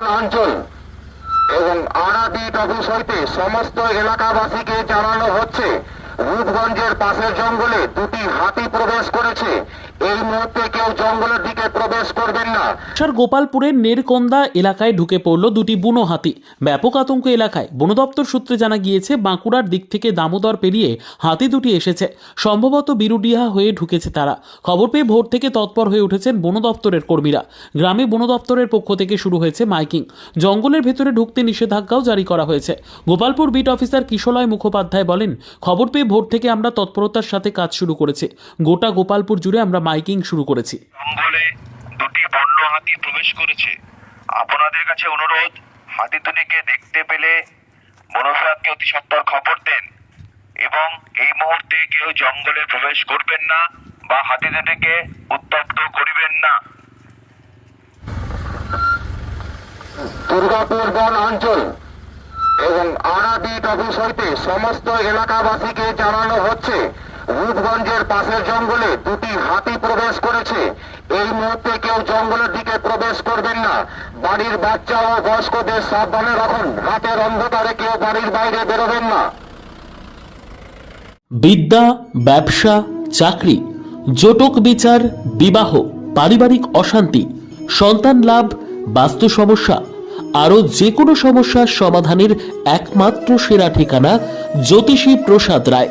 অঞ্চল এবং আরাবিট হইতে সমস্ত এলাকাবাসীকে জানানো হচ্ছে, রূপগঞ্জের পাশের জঙ্গলে দুটি হাতি প্রবেশ করেছে। এই মুহূর্তে কেউ জঙ্গলের দিকে প্রবেশ করবেন না। সার গোপালপুরের নেরকন্দা এলাকায় ঢুকে পড়ল দুটি বুনো হাতি। ব্যাপক আতঙ্ক এলাকায়, বন দপ্তর সূত্রে জানা গিয়েছে, বাঁকুড়ার দিক থেকে দামোদর পেরিয়ে হাতি দুটি এসেছে। সম্ভবত বিরুডিহা হয়ে ঢুকেছে তারা। খবর পেয়ে ভোর থেকে তৎপর হয়ে উঠেছেন বন দপ্তরের কর্মীরা। গ্রামে বন দপ্তরের পক্ষ থেকে শুরু হয়েছে মাইকিং। জঙ্গলের ভেতরে ঢুকতে নিষেধাজ্ঞাও জারি করা হয়েছে। গোপালপুর বিট অফিসার কিশলয় মুখোপাধ্যায় বলেন, খবর পেয়ে ভোর থেকে আমরা তৎপরতার সাথে কাজ শুরু করেছি। গোটা গোপালপুর জুড়ে আমরা মাইকিং শুরু করেছি। জঙ্গলে দুটি বন্য হাতি প্রবেশ করেছে। আপনাদের কাছে অনুরোধ হাতি দুটিকে দেখতে পেলে বন বিভাগকে অতি সত্বর খবর দেন এবং এই মুহূর্তে কেউ জঙ্গলে প্রবেশ করবেন না বা হাতি দুটিকে উত্তপ্ত করিবেন না। দুর্গাপুর বন অঞ্চল এবং আরাবিট অফিস হইতে সমস্ত এলাকাবাসীকে জানানো হচ্ছে রূপগঞ্জের পাশের জঙ্গলে দুটি হাতি প্রবেশ করেছে। এই মুহূর্তে কেউ জঙ্গলের দিকে প্রবেশ করবেন না। বাড়ির বাচ্চা ও বয়স্কদের সাবধানে রাখুন। রাতের অন্ধকারে কেউ বাড়ির বাইরে বেরোবেন না। বিদ্যা, ব্যবসা, চাকরি, জটক বিচার, বিবাহ, পারিবারিক অশান্তি, সন্তান লাভ, বাস্তু সমস্যা, আরও যে কোনো সমস্যার সমাধানের একমাত্র সেরা ঠিকানা জ্যোতিষী প্রসাদ রায়।